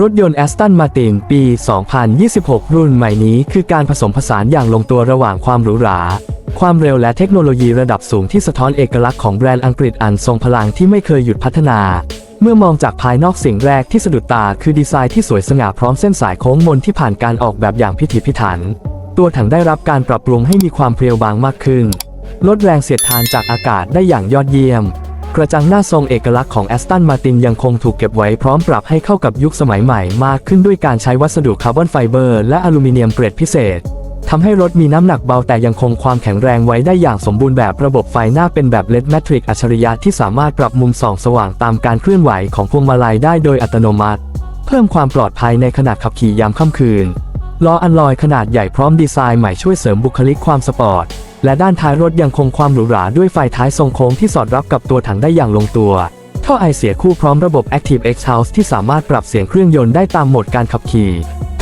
รถยนต์ Aston Martin ปี 2026 รุ่นใหม่นี้คือการผสมผสานอย่างลงตัวระหว่างความหรูหรา ความเร็วและเทคโนโลยีระดับสูงที่สะท้อนเอกลักษณ์ของแบรนด์อังกฤษอันทรงพลังที่ไม่เคยหยุดพัฒนา เมื่อมองจากภายนอกสิ่งแรกที่สะดุดตาคือดีไซน์ที่สวยสง่าพร้อมเส้นสายโค้งมนที่ผ่านการออกแบบอย่างพิถีพิถัน ตัวถังได้รับการปรับปรุงให้มีความเพรียวบางมากขึ้น ลดแรงเสียดทานจากอากาศได้อย่างยอดเยี่ยม กระจังหน้าทรงเอกลักษณ์ของแอสตันมาตินยังคงถูกเก็บไว้พร้อมปรับให้เข้ากับยุคสมัยใหม่มากขึ้นด้วยการใช้วัสดุคาร์บอนไฟเบอร์และอลูมิเนียมเกรดพิเศษทำให้รถมีน้ำหนักเบาแต่ยังคงความแข็งแรงไว้ได้อย่างสมบูรณ์แบบระบบไฟหน้าเป็นแบบเลดแมทริกอัจฉริยะที่สามารถปรับมุมส่องสว่างตามการเคลื่อนไหวของพวงมาลัยได้โดยอัตโนมัติ เพิ่มความปลอดภัยในขณะขับขี่ยามค่ำคืน ล้ออันลอยขนาดใหญ่พร้อมดีไซน์ใหม่ช่วยเสริมบุคลิกความสปอร์ต และด้านท้ายรถยังคงความหรูหราด้วยไฟท้ายทรงโค้งที่สอดรับกับตัวถังได้อย่างลงตัว ท่อไอเสียคู่พร้อมระบบ Active X House ที่สามารถปรับเสียงเครื่องยนต์ได้ตามโหมดการขับขี่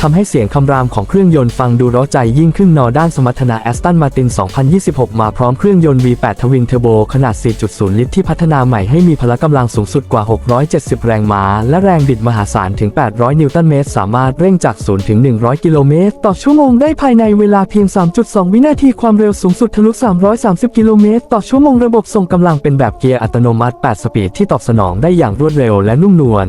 ทำให้เสียงคำรามของเครื่องยนต์ฟังดูร้าใจยิ่งขึ้นนอด้านสมรรถนะ Aston Martin 2026 มาพร้อมเครื่องยนต์ V8 ทวินเทอร์โบขนาด 4.0 ลิตรที่พัฒนาใหม่ให้มีพละกำลังสูงสุดกว่า 670 แรงม้า และแรงบิดมหาศาลถึง 800 นิวตันเมตร สามารถเร่งจาก 0 ถึง 100 กิโลเมตร ต่อชั่วโมงได้ภายในเวลาเพียง 3.2 วินาทีความเร็วสูงสุดทะลุ 330 กิโลเมตร ต่อชั่วโมงระบบส่งกำลังเป็นแบบเกียร์อัตโนมัติ 8 สปีดที่ตอบสนองได้อย่างรวดเร็วและนุ่มนวล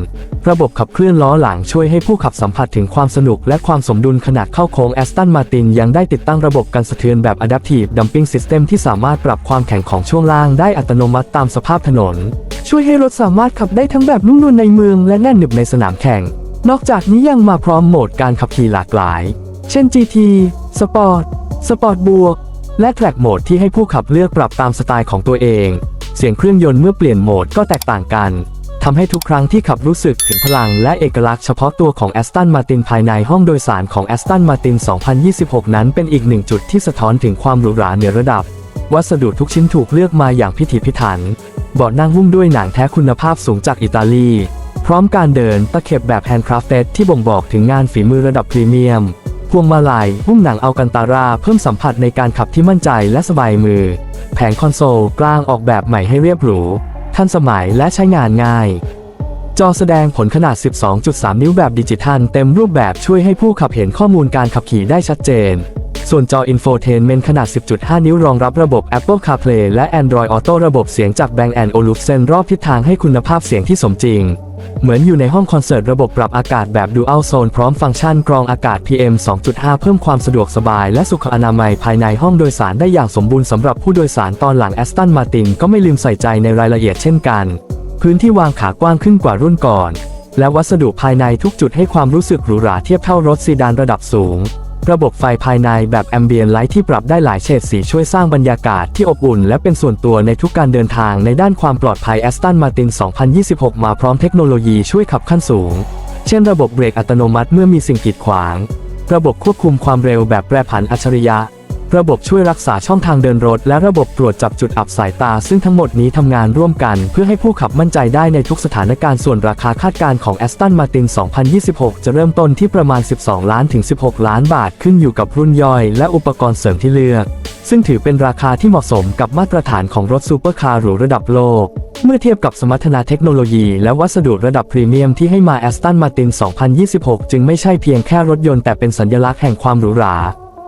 ระบบขับเคลื่อนล้อหลังช่วยให้ผู้ขับสัมผัสถึงความสนุกและความสมดุลขณะเข้าโค้ง Aston Martin ยังได้ติดตั้งระบบกันสะเทือนแบบ Adaptive Dumping System ที่สามารถปรับความแข็งของช่วงล่างได้อัตโนมัติตามสภาพถนน ช่วยให้รถสามารถขับได้ทั้งแบบนุ่มนวลในเมืองและแน่นหนึบในสนามแข่ง นอกจากนี้ยังมาพร้อมโหมดการขับขี่หลากหลาย เช่น GT Sport Sport บวกและ Track โหมดที่ให้ผู้ขับเลือกปรับตามสไตล์ของตัวเอง เสียงเครื่องยนต์เมื่อเปลี่ยนโหมดก็แตกต่างกัน ทำให้ทุกครั้งที่ขับรู้สึกถึงพลังและเอกลักษณ์เฉพาะตัวของ Aston Martin ภายในห้องโดยสารของ Aston Martin 2026 นั้นเป็นอีกหนึ่งจุดที่สะท้อนถึงความหรูหราเหนือระดับ วัสดุทุกชิ้นถูกเลือกมาอย่างพิถีพิถันเบาะนั่งหุ้มด้วยหนังแท้คุณภาพสูงจากอิตาลี พร้อมการเดินตะเข็บแบบ handcrafted ที่บ่งบอกถึงงานฝีมือระดับพรีเมียมพวงมาลัยหุ้มหนังอัลกันตาราเพิ่มสัมผัสในการขับที่มั่นใจและสบายมือ แผงคอนโซลกลางออกแบบใหม่ให้เรียบหรู ทันสมัยและใช้งานง่าย จอแสดงผลขนาด 12.3 นิ้วแบบดิจิทัลเต็มรูปแบบช่วยให้ผู้ขับเห็นข้อมูลการขับขี่ได้ชัดเจน ส่วนจอ Infotainment ขนาด 10.5 นิ้วรองรับระบบ Apple CarPlay และ Android Auto ระบบเสียงจาก Bang Olufsen รอบทิศทางให้คุณภาพเสียงที่สมจริง เหมือนอยู่ในห้องคอนเสิร์ตระบบปรับอากาศแบบ Dual Zone พร้อมฟังก์ชันกรองอากาศ PM 2.5 เพิ่มความสะดวกสบายและสุขอนามัยภายในห้องโดยสารได้อย่างสมบูรณ์สำหรับผู้โดยสารตอนหลัง Aston Martin ก็ไม่ลืมใส่ใจในรายละเอียดเช่นกัน พื้นที่วางขากว้างขึ้นกว่ารุ่นก่อน และวัสดุภายในทุกจุดให้ความรู้สึกหรูหราเทียบเท่ารถซีดานระดับสูง ระบบไฟภายในแบบแอมเบียนไลท์ที่ปรับได้หลายเฉดสีช่วยสร้างบรรยากาศที่อบอุ่น และเป็นส่วนตัวในทุกการเดินทางในด้านความปลอดภัย Aston Martin 2026 มาพร้อมเทคโนโลยีช่วยขับขั้นสูง เช่นระบบเบรกอัตโนมัติเมื่อมีสิ่งกีดขวาง ระบบควบคุมความเร็วแบบแปรผันอัจฉริยะ ระบบช่วยรักษาช่องทางเดินรถ และระบบตรวจจับจุดอับสายตา ซึ่งทั้งหมดนี้ทำงานร่วมกัน เพื่อให้ผู้ขับมั่นใจได้ในทุกสถานการณ์ส่วนราคาคาดการณ์ของ Aston Martin 2026 จะเริ่มต้นที่ประมาณ 12 ล้านถึง 16 ล้านบาทขึ้นอยู่กับรุ่นย่อย และอุปกรณ์เสริมที่เลือก ซึ่งถือเป็นราคาที่เหมาะสมกับมาตรฐานของรถซูเปอร์คาร์หรูระดับโลกเมื่อเทียบกับสมรรถนะเทคโนโลยีและวัสดุระดับพรีเมียมที่ให้มา Aston Martin 2026 จึงไม่ใช่เพียงแค่รถยนต์แต่เป็นสัญลักษณ์แห่งความหรูหรา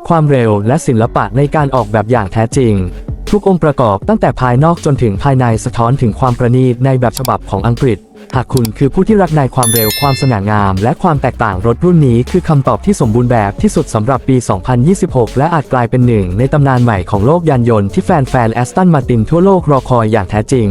ความเร็วและศิลปะในการออกแบบอย่างแท้จริง ทุกองค์ประกอบตั้งแต่ภายนอกจนถึงภายในสะท้อนถึงความประณีตในแบบฉบับของอังกฤษ หากคุณคือผู้ที่รักในความเร็วความสง่างาม และความแตกต่างรถรุ่นนี้คือคำตอบที่สมบูรณ์แบบที่สุดสำหรับปี 2026 และอาจกลายเป็นหนึ่งในตำนานใหม่ของโลกยานยนต์ที่แฟนๆแอสตันมาตินทั่วโลกรอคอยอย่างแท้จริง